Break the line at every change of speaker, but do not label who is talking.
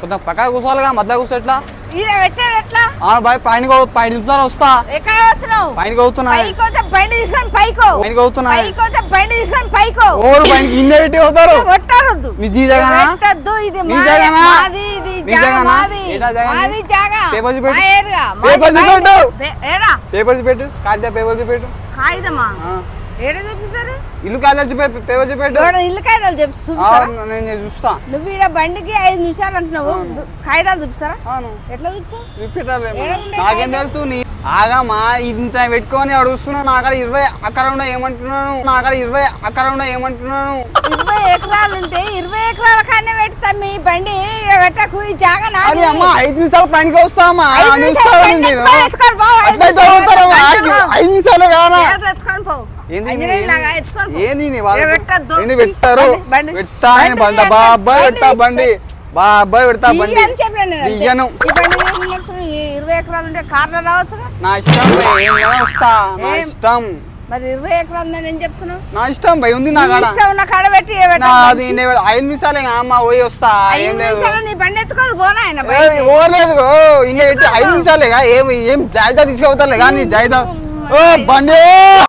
కొంచెం పక్కన కూర్చోవాలిగా మధ్య కూర్చో ఎట్లా
ఈడ పెట్టేది ఎట్లా
ఆ బాయ్ పైన కో- పైన చూస్తాను వస్తా
ఎక్కడ పోతున్నావు
పైన
పైకి పోతే బండి తీసుకొని పైకో
పైన కవుతున్నా
పైకి పోతే బండి తీసుకొని పైకో
ఓరు పైన కింద పెట్టి అవుతారు
కొట్టరొద్దు
నీ జీజగానా?
పెట్టద్దు ఇది
నీ
మాది
జాగానా?
మాది ఇది
నీ
జాగా
జాగానా?
మాది
ఏడా జాగా
మాది
నీది?
జాగా
పేపర్ చూపెట్టు.
మా ఏరుగా. మాది
పేపర్
బయట.
చూపెట్టు.
పే- ఏడా
పేపర్ చూపెట్టు కాగిత పేపర్ చూపెట్టు
కాగితమా. ఏడ చూపిస్తారు
ఇల్లు పేపర్ చూపెట్టు.
ఎవడో ఇల్లు కాగితాలు చెప్పు చూపిస్తారా?
నేను చూస్తా.
నువ్వు ఈడ బండికి ఐదు నిమిషాలు అంటున్నావు. కాగితాలు చూపిస్తారా?
అవును.
ఎట్లా చూపిస్తావు?
చూపెట్టాలి నాకేం? తెలుసు నీ ఆగమ్మా ఇంత పెట్టుకొని అడుగుతున్నావు నా కాడ ఇరవై అక్కడ ఏమంటున్నాను? నా కాడ ఇరవై అక్కడ ఏమంటున్నాను?
ఇరవై ఎకరాలు ఉంటే ఇరవై ఎకరాల కన్నా పెడతా మీ బండి. పెట్టకు ఈ జాగా నాది.
అమ్మా ఐదు నిమిషాలు పనికి వస్తామా?
ఐదు నిమిషాలు
ఇస్తావా
బండి.
ఏంది నీ పెట్టారు. పెడతా. బాబాయ్ పెడతా బండి. బాబాయ్ పెడతా
ఈ ఇరవై ఎకరాలు ఉంటే కార్లో రావచ్చుగా
నా ఇష్టం ఏం వస్తా? నా
ఏం?
ఇష్టం.
మరి ఇరవై ఎకరాలు నేను చెప్తున్నావు.
నా ఇష్టం భయ్ ఉంది నా
నీ
కాడ.
పెట్టి.
నా అది ఐదు నిమిషాలే అమ్మ పోయి వస్తా. ఏం లేదు.
నీ బండి ఎత్తుకొని పోనా ఆయన
ఏ, ఓ, ఇంకా పెట్టి ఐదు నిమిషాలే ఏం ఏం జాయిదా తీసుకెళ్తారులే కానీ జాయిదా. ఓ బండి.